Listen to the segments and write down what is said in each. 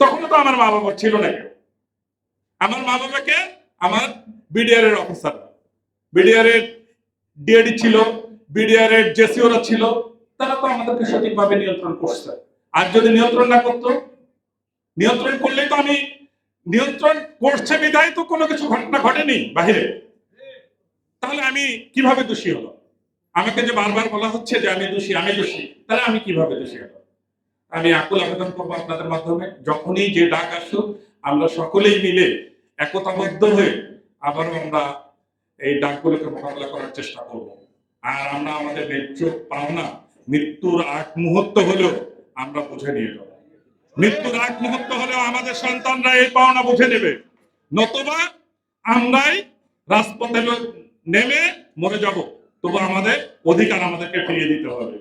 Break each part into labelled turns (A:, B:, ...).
A: তখনও তো আমার মা বাবা ছিল না। কেউ আমার মা বাবাকে আমার বিডিআর এর অফিসার বিডিআর এর ডিএডি ছিল বিডিআর এর জেসিওরা ছিল, তারা তো আমাদেরকে সঠিকভাবে নিয়ন্ত্রণ করছে। আর যদি নিয়ন্ত্রণ না করতো, নিয়ন্ত্রণ করলেই তো আমি নিয়ন্ত্রণ করছে বিধায় তো কোনো কিছু ঘটনা ঘটেনি বাহিরে। তাহলে আমি কীভাবে দোষী হলো আমাকে যে বারবার বলা হচ্ছে যে আমি দোষী আমি দোষী, তাহলে আমি কীভাবে দোষী হলো আমি আকুল আবেদন করব আপনাদের মাধ্যমে। যখনই যে ডাক আসুক, আমরা সকলেই মিলে একতাবদ্ধ হয়ে আবারও আমরা এই ডাকগুলোকে মোকাবিলা করার চেষ্টা করব। আর আমরা আমাদের ন্যায্য পাওনা মৃত্যুর আগ মুহূর্ত হলেও আমরা বুঝে নিয়ে যাব। মৃত্যুর আগ মুহূর্ত হলেও আমাদের সন্তানরা এই পাওনা বুঝে নেবে। নতুবা আমরাই রাজপথে নেমে মরে যাব। তবু আমাদের অধিকার আমাদেরকে ফিরিয়ে দিতে হবে।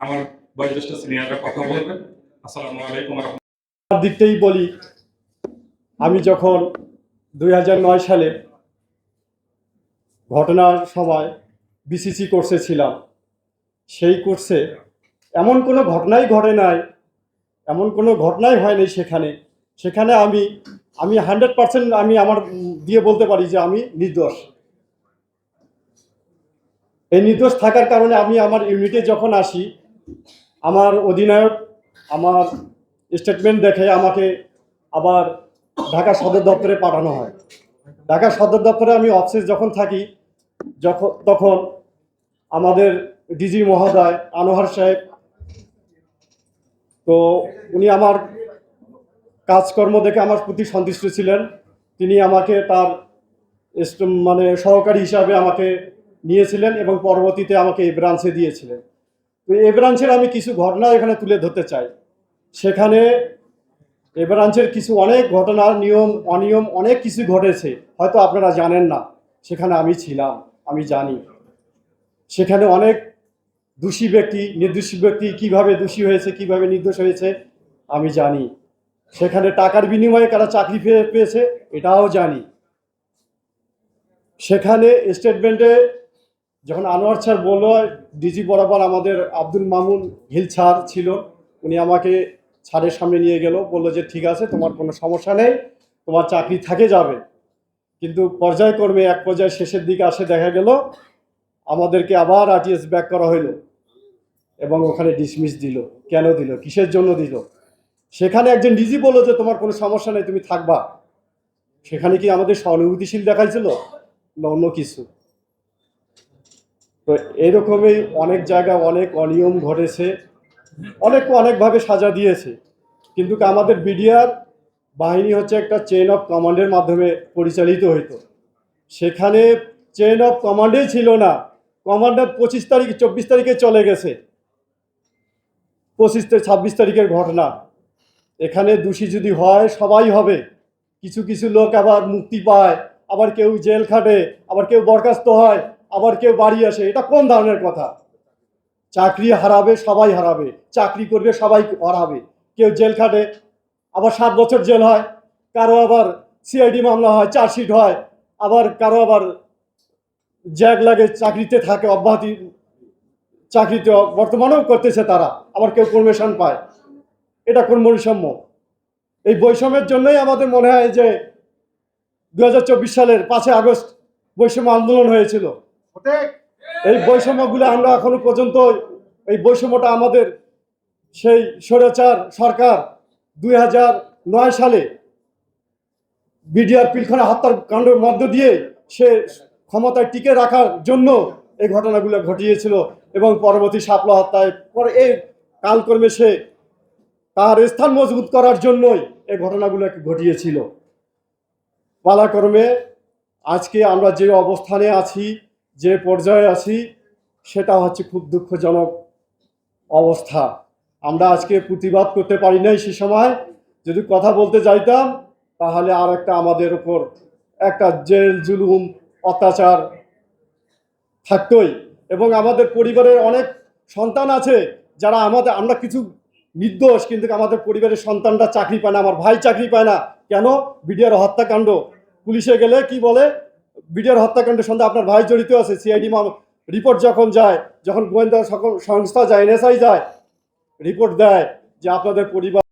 A: আমার বয়োজ্যেষ্ঠ সিনিয়ররা কথা বলবেন আসসালামু আলাইকুম রাহমাতুল্লাহ।
B: বলি, আমি যখন দুই সালে ঘটনার সময় বিসিসি কোর্সে ছিলাম, সেই কোর্সে এমন কোনো ঘটনাই ঘটে নাই, এমন কোনো ঘটনাই হয়নি সেখানে। সেখানে আমি আমি হান্ড্রেড পার্সেন্ট আমি আমার দিয়ে বলতে পারি যে আমি নির্দোষ। এই নির্দোষ থাকার কারণে আমি আমার ইউনিটে যখন আসি আমার অধিনায়ক, আমার স্টেটমেন্ট দেখে আমাকে আবার ঢাকা সদর দপ্তরে পাঠানো হয়। ঢাকা সদর দপ্তরে আমি অফিসে যখন থাকি, যখন, তখন আমাদের ডিজি মহোদয়, আনোয়ার সাহেব, তো উনি আমার কাজকর্ম দেখে আমার প্রতি সন্তুষ্ট ছিলেন। তিনি আমাকে তার মানে সহকারী হিসাবে আমাকে নিয়েছিলেন এবং পরবর্তীতে আমাকে এই ব্রাঞ্চে দিয়েছিলেন। এই ব্রাঞ্চের আমি কিছু ঘটনা এখানে তুলে ধরতে চাই। সেখানে এ ব্রাঞ্চের কিছু অনেক ঘটনার নিয়ম, অনিয়ম, অনেক কিছু ঘটেছে। হয়তো আপনারা জানেন না, সেখানে আমি ছিলাম, আমি জানি। সেখানে অনেক দোষী ব্যক্তি, নির্দোষী ব্যক্তি কীভাবে দোষী হয়েছে, কীভাবে নির্দোষ হয়েছে, আমি জানি। সেখানে টাকার বিনিময়ে কারা চাকরি পেয়ে- পেয়েছে এটাও জানি। সেখানে স্টেটমেন্টে যখন আনোয়ার স্যার বলল, ডিজি বরাবর আমাদের আব্দুল মামুন হিল স্যার ছিল, উনি আমাকে স্যারের সামনে নিয়ে গেল, বলল যে ঠিক আছে, তোমার কোনো সমস্যা নেই, তোমার চাকরি থাকে যাবে। কিন্তু পর্যায়ক্রমে এক পর্যায়ে শেষের দিকে আসে দেখা গেল, আমাদেরকে আবার আরটিএস ব্যাক করা হলো এবং ওখানে ডিসমিস দিল। কেন দিল? কিসের জন্য দিল? সেখানে একজন ডিজি বলল যে, তোমার কোনো সমস্যা নেই, তুমি থাকবা। সেখানে কি আমাদের সহানুভূতিশীল দেখাইছিল? না অন্য কিছু? তো এরকমই অনেক জায়গায় অনেক অনিয়ম ঘটেছে, অনেক অনেকভাবে সাজা দিয়েছে। কিন্তু আমাদের বিডিআর বাহিনী হচ্ছে একটা চেইন অফ কমান্ডের মাধ্যমে পরিচালিত হইতো। সেখানে চেইন অফ কমান্ডেই ছিল না কমান্ডার পঁচিশ তারিখ, চব্বিশ তারিখে চলে গেছে। পঁচিশ ছাব্বিশ তারিখের ঘটনা। এখানে দোষী যদি হয়, সবাই হবে। কিছু কিছু লোক আবার মুক্তি পায়, আবার কেউ জেল খাটে, আবার কেউ বরখাস্ত হয়। আবার কেউ বাড়ি আসে, এটা কোন ধরনের কথা? চাকরি হারাবে, সবাই হারাবে। চাকরি করবে, সবাই হারাবে। কেউ জেল খাটে, আবার সাত বছর জেল হয়। কারও আবার সিআইডি মামলা হয়, চার্জশিট হয়। আবার কারও আবার জ্যাগ লাগে, চাকরিতে থাকে, অব্যাহতি চাকরিতে বর্তমানেও করতেছে তারা, আবার কেউ প্রমোশন পায়। এটা কোন বৈষম্য? এই বৈষম্যের জন্যই আমাদের মনে হয় যে দু হাজার চব্বিশ সালের পাঁচই আগস্ট বৈষম্য আন্দোলন হয়েছিল। এই বৈষম্যগুলো আমরা এখনও পর্যন্ত, এই বৈষম্যটা আমাদের সেই স্বৈরাচার সরকার দুই নয় সালে বিডিআর পিলখানা হত্যার কাণ্ডের মধ্য দিয়ে সে ক্ষমতায় টিকে রাখার জন্য এই ঘটনাগুলো ঘটিয়েছিল এবং পরবর্তী সাপলা হত্যায় পরে এই কালকর্মে সে তার স্থান মজবুত করার জন্যই এই ঘটনাগুলো ঘটিয়েছিল। পালাক্রমে আজকে আমরা যে অবস্থানে আছি যে পর্যায়ে আছি, সেটা হচ্ছে খুব দুঃখজনক অবস্থা। আমরা আজকে প্রতিবাদ করতে পারি নাই সে সময়। যদি কথা বলতে যাইতাম, তাহলে আর একটা আমাদের উপর একটা জেল, জুলুম, অত্যাচার থাকতোই। এবং আমাদের পরিবারের অনেক সন্তান আছে, যারা আমাদের, আমরা কিছু নির্দোষ, কিন্তু আমাদের পরিবারের সন্তানটা চাকরি পায় না, আমার ভাই চাকরি পায় না। কেন? বিডিআর হত্যাকাণ্ড। পুলিশে গেলে কি বলে? বিডিআর হত্যাকাণ্ডের সঙ্গে আপনার ভাই জড়িত আছে সিআইডি রিপোর্ট যখন যায়, যখন গোয়েন্দা সকল সংস্থা যায় এনএসআই যায় রিপোর্ট দেয় যে আপনাদের পরিবার